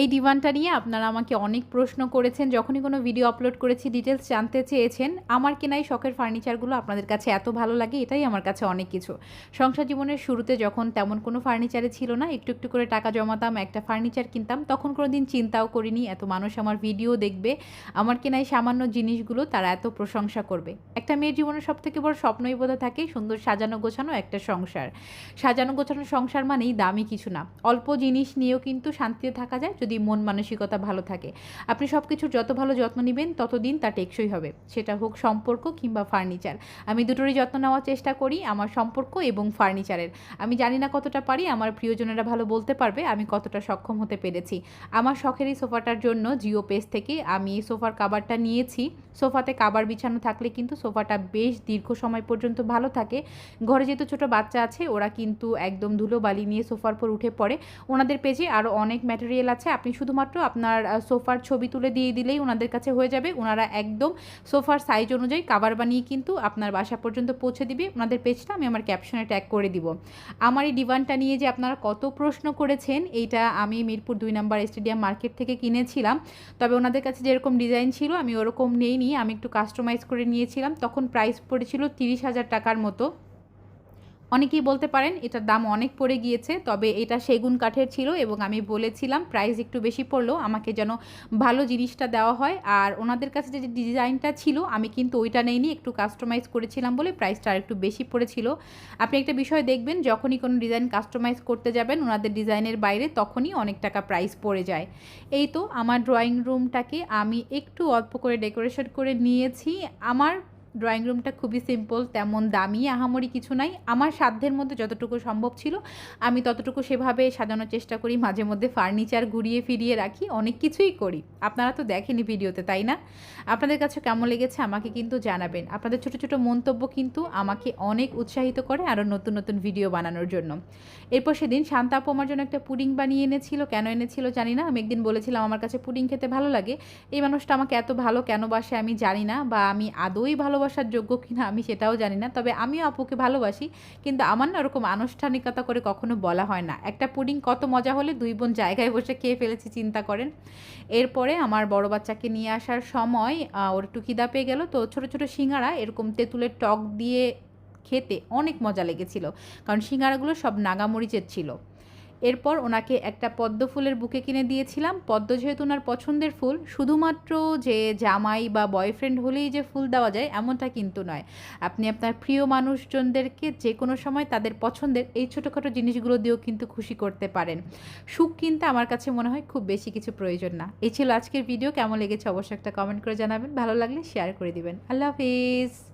এই ডিমান্ডটা নিয়ে আপনারা আমাকে অনেক প্রশ্ন করেছেন, যখনই কোনো ভিডিও আপলোড করেছি ডিটেলস জানতে চেয়েছেন, আমার কেনাই শখের ফার্নিচারগুলো আপনাদের কাছে এত ভালো লাগে, এটাই আমার কাছে অনেক কিছু। সংসার জীবনের শুরুতে যখন তেমন কোনো ফার্নিচারে ছিল না, একটু একটু করে টাকা জমাতাম, একটা ফার্নিচার কিনতাম, তখন কোনো দিন চিন্তাও করিনি, এত মানুষ আমার ভিডিও দেখবে, আমার কেনাই সামান্য জিনিসগুলো, তারা এত প্রশংসা করবে। একটা মেয়ের জীবনের সব থেকে বড় স্বপ্নই বোধহয় থাকে সুন্দর সাজানো গোছানো একটা সংসার। সাজানো গোছানো সংসার মানেই দামি কিছু না। অল্প জিনিস নিয়েও কিন্তু শান্তিতে থাকা যায় যদি মন মানসিকতা ভালো থাকে। আপনি সব কিছুর যত ভালো যত্ন নেবেন, ততদিন তা টেকসই হবে। সেটা হোক সম্পর্ক কিংবা ফার্নিচার। আমি দুটোরই যত্ন নেওয়ার চেষ্টা করি, আমার সম্পর্ক এবং ফার্নিচারের। আমি জানি না কতটা পারি, আমার প্রিয়জনেরা ভালো বলতে পারবে, আমি কতটা সক্ষম হতে পেরেছি। আমার শখের এই সোফাটার জন্য জিও পেজ থেকে আমি এই সোফার কাবারটা নিয়েছি। সোফাতে কাবার বিছানো থাকলে কিন্তু সোফাটা বেশ দীর্ঘ সময় পর্যন্ত ভালো থাকে। ঘরে যেহেতু ছোটো বাচ্চা আছে, ওরা কিন্তু একদম ধুলো বালি নিয়ে সোফার পর উঠে পড়ে। ওনাদের পেজে আরও অনেক ম্যাটেরিয়াল আছে। আপনি শুধুমাত্র আপনার সোফার ছবি তুলে দিয়ে দিলেই ওনাদের কাছে হয়ে যাবে। ওনারা একদম সোফার সাইজ অনুযায়ী কাবার বানিয়ে কিন্তু আপনার বাসা পর্যন্ত পৌঁছে দিবে। ওনাদের পেজটা আমি আমার ক্যাপশনে ট্যাগ করে দিব। আমার এই ডিভানটা নিয়ে যে আপনারা কত প্রশ্ন করেছেন, এইটা আমি মিরপুর দুই নম্বর স্টেডিয়াম মার্কেট থেকে কিনেছিলাম। তবে ওনাদের কাছে যেরকম ডিজাইন ছিল, আমি ওরকম নেইনি আমি একটু কাস্টমাইজ করে নিয়েছিলাম। তখন প্রাইস পড়েছিল তিরিশ হাজার টাকার মতো। অনেকেই বলতে পারেন এটার দাম অনেক পড়ে গিয়েছে, তবে এটা সেগুন কাঠের ছিল এবং আমি বলেছিলাম প্রাইস একটু বেশি পড়লেও আমাকে যেন ভালো জিনিসটা দেওয়া হয়। আর ওনাদের কাছে যে ডিজাইনটা ছিল, আমি কিন্তু ওইটা নেইনি, একটু কাস্টমাইজ করেছিলাম বলে প্রাইসটা আর একটু বেশি পড়েছিল। আপনি একটা বিষয় দেখবেন, যখনই কোনো ডিজাইন কাস্টমাইজ করতে যাবেন, ওনাদের ডিজাইনের বাইরে তখনই অনেক টাকা প্রাইস পড়ে যায়। এই তো আমার ড্রয়িং রুমটাকে আমি একটু অল্প করে ডেকোরেশন করে নিয়েছি। আমার ড্রয়িং রুমটা খুবই সিম্পল তেমন দামি, আহামরি কিছু নাই। আমার সাধ্যের মধ্যে যতটুকু সম্ভব ছিল, আমি ততটুকু সেভাবে সাজানোর চেষ্টা করি, মাঝে মধ্যে ফার্নিচার ঘুরিয়ে ফিরিয়ে রাখি, অনেক কিছুই করি। আপনারা তো দেখেনি ভিডিওতে, তাই না? আপনাদের কাছে কেমন লেগেছে আমাকে কিন্তু জানাবেন। আপনাদের ছোটো ছোটো মন্তব্য কিন্তু আমাকে অনেক উৎসাহিত করে আরও নতুন নতুন ভিডিও বানানোর জন্য। এরপর সেদিন শান্তা আপু আমার জন্য একটা পুডিং বানিয়ে এনেছিল। কেন এনেছিল জানি না। আমি একদিন বলেছিলাম, আমার কাছে পুডিং খেতে ভালো লাগে। এই মানুষটা আমাকে এত ভালো কেন বাসে আমি জানি না বা আমি আদৌই ভালোবাসি ভালোবাসার যোগ্য কিনা আমি সেটাও জানি না। তবে আমিও আপুকে ভালোবাসি, কিন্তু আমার না ওরকম আনুষ্ঠানিকতা করে কখনো বলা হয় না। একটা পুডিং কত মজা হলে দুই বোন জায়গায় বসে খেয়ে ফেলেছি, চিন্তা করেন। এরপরে আমার বড় বাচ্চাকে নিয়ে আসার সময় ওর একটু খিদা পেয়ে গেল, তো ছোটো ছোটো সিঙ্গারা, এরকম তেঁতুলের টক দিয়ে খেতে অনেক মজা লেগেছিল। কারণ সিঙ্গারাগুলো সব নাগামরিচের ছিল। এরপর ওনাকে একটা পদ্ম ফুলের বুকে কিনে দিয়েছিলাম। পদ্ম যেহেতু ওনার পছন্দের ফুল, শুধুমাত্র যে জামাই বা বয়ফ্রেন্ড হলেই যে ফুল দেওয়া যায় এমনটা কিন্তু নয়। আপনি আপনার প্রিয় মানুষজনদেরকে যে কোনো সময় তাদের পছন্দের এই ছোটোখাটো জিনিসগুলো দিয়েও কিন্তু খুশি করতে পারেন। সুখ কিন্তু আমার কাছে মনে হয় খুব বেশি কিছু প্রয়োজন না। এই ছিল আজকের ভিডিও। কেমন লেগেছে অবশ্যই একটা কমেন্ট করে জানাবেন। ভালো লাগলে শেয়ার করে দিবেন। আল্লাহ হাফিজ।